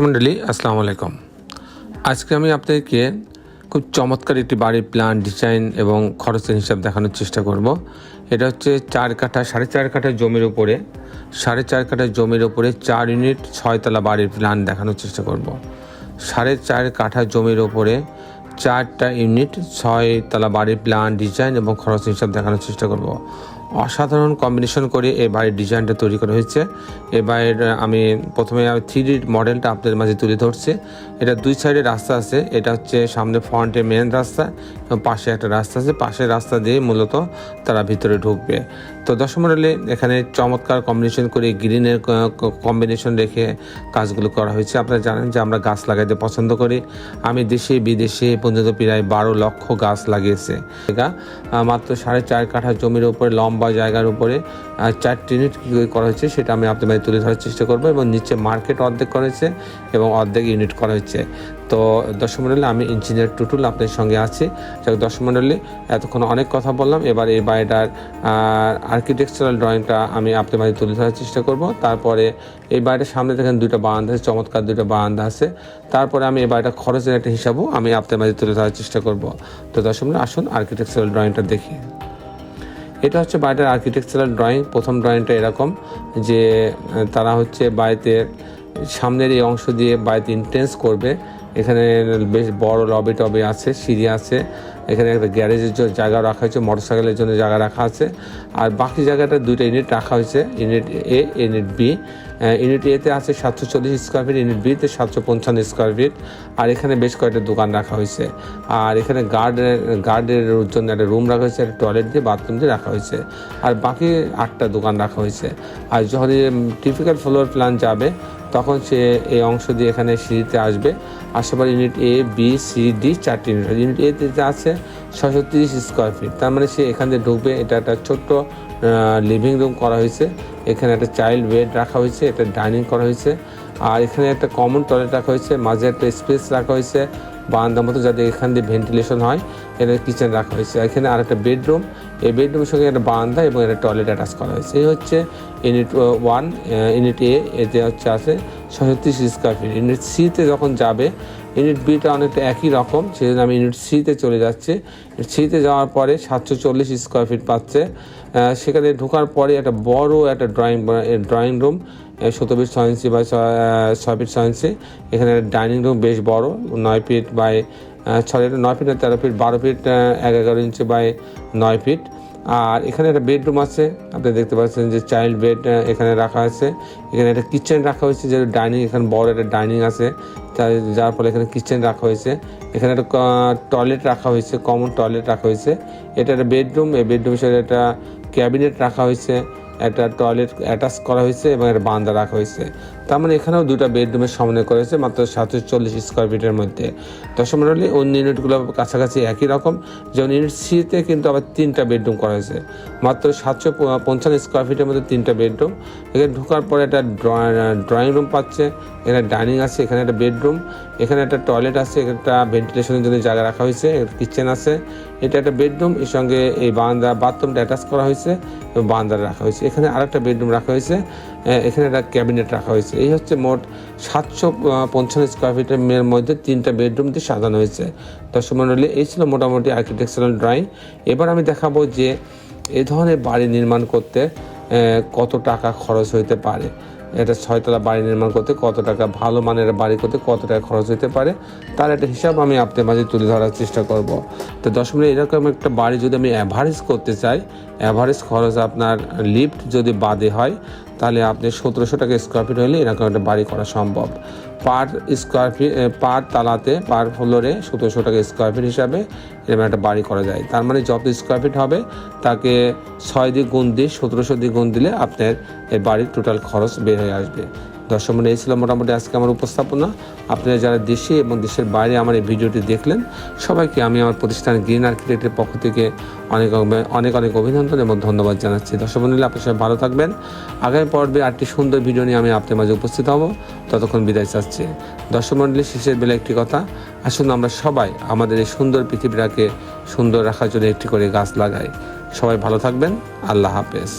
মন্ডলী, আসসালামু আলাইকুম। আজকে আমি আপনাদেরকে খুব চমৎকার একটি বাড়ির প্ল্যান ডিজাইন এবং খরচের হিসাব দেখানোর চেষ্টা করব। এটা হচ্ছে চার কাঠা, সাড়ে চার কাঠা জমির উপরে, সাড়ে চার কাঠা জমির উপরে চার ইউনিট ছয়তলা বাড়ির প্ল্যান দেখানোর চেষ্টা করব। সাড়ে চার কাঠা জমির উপরে চারটা ইউনিট ছয়তলা বাড়ির প্ল্যান ডিজাইন এবং খরচ হিসাব দেখানোর চেষ্টা করব। অসাধারণ কম্বিনেশন করে এই বাড়ির ডিজাইনটা তৈরি করা হয়েছে। এই বাড়ির আমি প্রথমে থ্রি ডি মডেলটা আপনাদের মাঝে তুলে ধরছি। এটা দুই সাইডে রাস্তা আছে। এটা হচ্ছে সামনে ফ্রন্টে মেন রাস্তা এবং পাশে একটা রাস্তা আছে। পাশের রাস্তা দিয়ে মূলত তারা ভিতরে ঢুকবে। তো দশ মডেলে এখানে চমৎকার কম্বিনেশন করে গ্রিনের কম্বিনেশন রেখে কাজগুলো করা হয়েছে। আপনারা জানেন যে আমরা গাছ লাগাইতে পছন্দ করি। আমি দেশে বিদেশে পর্যন্ত প্রায় বারো লক্ষ গাছ লাগিয়েছে। মাত্র সাড়ে চার কাঠা জমির উপরে লম্বা জায়গার উপরে চারটি ইউনিট কী করে হয়েছে সেটা আমি আপনাদের তুলে ধরার চেষ্টা করব এবং নিচে মার্কেট অর্ধেক করা হয়েছে এবং অর্ধেক ইউনিট করা হয়েছে। তো দর্শক মণ্ডলী আমি ইঞ্জিনিয়ার টুটুল আপনাদের সঙ্গে আছি। যাক দর্শক এতক্ষণ অনেক কথা বললাম। এবার এই বাড়িটার আর্কিটেকচারাল ড্রয়িংটা আমি আপনাদের মাঝে তুলে ধরার চেষ্টা করব। তারপরে এই বাড়িটার সামনে দেখেন দুটো বারান্দা আছে, চমৎকার দুটো বারান্দা আছে। তারপরে আমি এই বাড়িটা খরচের একটা হিসাবও আমি আপনাদের মাঝে তুলে ধরার চেষ্টা করব। তো দর্শক মণ্ডলী আসুন আর্কিটেকচারাল ড্রয়িংটা দেখি। এটা হচ্ছে বাড়িটার আর্কিটেকচারাল ড্রয়িং প্রথম ড্রয়িংটা এরকম যে তারা হচ্ছে বাড়িতে সামনের এই অংশ দিয়ে বাড়িতে ইন্টেন্স করবে। এখানে বেশ বড় লবি টবি আছে, সিঁড়ি আছে, এখানে একটা গ্যারেজের জন্য জায়গা রাখা হয়েছে মোটরসাইকেলের জন্য জায়গা রাখা আছে। আর বাকি জায়গাটা দুইটা ইউনিট রাখা হয়েছে unit A unit B unit এতে আছে সাতশো চল্লিশ স্কোয়ার ফিট ইউনিট বিতে সাতশো পঞ্চান্ন স্কোয়ার ফিট আর এখানে বেশ কয়েকটা দোকান রাখা হয়েছে। আর এখানে গার্ডের গার্ডের জন্য একটা রুম রাখা হয়েছে, একটা টয়লেট দিয়ে বাথরুম দিয়ে রাখা হয়েছে। আর বাকি আটটা দোকান রাখা হয়েছে। আর যখন টিপিক্যাল ফ্লোর প্ল্যান যাবে, তখন সে এই অংশ দিয়ে এখানে সিঁড়িতে আসবে। আসার পর unit A B C D চারটি ইউনিট ইউনিট এ তে আছে ছশো তিরিশ স্কোয়ার ফিট তার মানে সে এখান দিয়ে ঢুকবে। এটা একটা ছোট্ট লিভিং রুম করা হয়েছে। এখানে একটা চাইল্ড বেড রাখা হয়েছে, এটা ডাইনিং করা হয়েছে। আর এখানে একটা কমন টয়লেট রাখা হয়েছে, মাঝে একটা স্পেস রাখা হয়েছে বারান্দার মতো যাতে এখান দিয়ে ভেন্টিলেশন হয়, এখানে কিচেন রাখা হয়েছে। এখানে আর একটা বেডরুম, এই বেডরুমের সঙ্গে একটা বারান্দা এবং একটা টয়লেট অ্যাটাচ করা হয়েছে। এই হচ্ছে ইউনিট ওয়ান ইউনিট এ, এতে হচ্ছে আছে ছশো তিরিশ স্কোয়ার ফিট। ইউনিট সিতে যখন যাবে ইউনিট বিটা অনেকটা একই রকম, সেজন্য আমি ইউনিট সিতে চলে যাচ্ছি। সিতে যাওয়ার পরে সাতশো চল্লিশ স্কোয়ার ফিট পাচ্ছে। সেখানে ঢোকার পরে একটা বড় একটা ড্রয়িং ড্রয়িং রুম সতেরো ফিট ছয় ইঞ্চি বা ছয় ফিট ছয় ইঞ্চি এখানে ডাইনিং রুম বেশ বড়, নয় ফিট বাই ছয়, নয় ফিট না, তেরো ফিট বারো ফিট এগারো ইঞ্চি বাই নয় ফিট আর এখানে একটা বেডরুম আছে। আপনি দেখতে পাচ্ছেন যে চাইল্ড বেড এখানে রাখা আছে। এখানে একটা কিচেন রাখা হয়েছে যে ডাইনিং এখানে বড় একটা ডাইনিং আছে। যার ফলে এখানে কিচেন রাখা হয়েছে। এখানে একটা টয়লেট রাখা হয়েছে কমন টয়লেট রাখা হয়েছে। এটা একটা বেডরুম এই বেডরুমের সাথে একটা ক্যাবিনেট রাখা হয়েছে। একটা টয়লেট অ্যাটাচ করা হয়েছে এবং একটা বান্দা রাখা হয়েছে। তার মানে এখানেও দুটো বেডরুমের সমন্বয় করেছে, মাত্র সাতশো চল্লিশ স্কোয়ার ফিটের মধ্যে। দশম অন্য ইউনিটগুলো কাছাকাছি একই রকম, যেমন ইউনিট সিতে কিন্তু আবার তিনটা বেডরুম করা হয়েছে। মাত্র সাতশো পঞ্চান্ন স্কোয়ার ফিটের মধ্যে তিনটা বেডরুম এখানে ঢোকার পরে একটা ড্রয়িং রুম পাচ্ছে, এখানে ডাইনিং আছে, এখানে একটা বেডরুম এখানে একটা টয়লেট আছে, এখানে একটা ভেন্টিলেশনের জন্য জায়গা রাখা হয়েছে কিচেন আছে। এটা একটা বেডরুম এর সঙ্গে এই বারান্দা বাথরুমটা অ্যাটাচ করা হয়েছে। বারান্দা রাখা হয়েছে। এখানে আরেকটা বেডরুম রাখা হয়েছে। এখানে একটা ক্যাবিনেট রাখা হয়েছে। এই হচ্ছে মোট সাতশো পঞ্চান্ন স্কোয়ার ফিটের মধ্যে তিনটা বেডরুম দিয়ে সাজানো হয়েছে। দর্শক মণ্ডলী এই ছিল মোটামুটি আর্কিটেকচারাল ড্রয়িং এবার আমি দেখাবো যে এ ধরনের বাড়ি নির্মাণ করতে কত টাকা খরচ হইতে পারে। এটা ছয়তলা বাড়ি নির্মাণ করতে কত টাকা ভালো মানের বাড়ি করতে কত টাকা খরচ হতে পারে, তার একটা হিসাব আমি আপনার মাঝে তুলে ধরার চেষ্টা করব। তো দশ মিনিট এরকম একটা বাড়ি যদি আমি অ্যাভারেজ করতে চাই অ্যাভারেজ খরচ আপনার লিফট যদি বাদে হয় তাহলে আপনি সতেরোশো টাকা স্কোয়ার ফিট হলে এরকম একটা বাড়ি করা সম্ভব। পার স্কোয়ার ফিট পার তালাতে পার ফ্লোরে সতেরোশো টাকা স্কোয়ার ফিট হিসাবে এরকম একটা বাড়ি করা যায়। তার মানে যত স্কোয়ার ফিট হবে, তাকে ছয় দিক গুণ দিয়ে সতেরোশো দিক গুণ দিলে আপনার এই বাড়ির টোটাল খরচ বের হয়ে আসবে। দর্শক মানে ছিল মোটামুটি আজকে আমার উপস্থাপনা। আপনারা যারা দেশে এবং দেশের বাইরে আমার এই ভিডিওটি দেখলেন, সবাইকে আমি আমার প্রতিষ্ঠান গ্রিন আর্কিটেক্টের পক্ষ থেকে অনেক অনেক অনেক অভিনন্দন এবং ধন্যবাদ জানাচ্ছি। দর্শক মন্ডলী আপনার সবাই ভালো থাকবেন। আগামী পর্বে আটটি সুন্দর ভিডিও নিয়ে আমি আপনার মাঝে উপস্থিত হব। ততক্ষণ বিদায় চাচ্ছি। দর্শক মন্ডলী শেষের বেলা একটি কথা, আসুন আমরা সবাই আমাদের এই সুন্দর পৃথিবীটাকে সুন্দর রাখার জন্য একটি করে গাছ লাগাই। সবাই ভালো থাকবেন। আল্লাহ হাফেজ।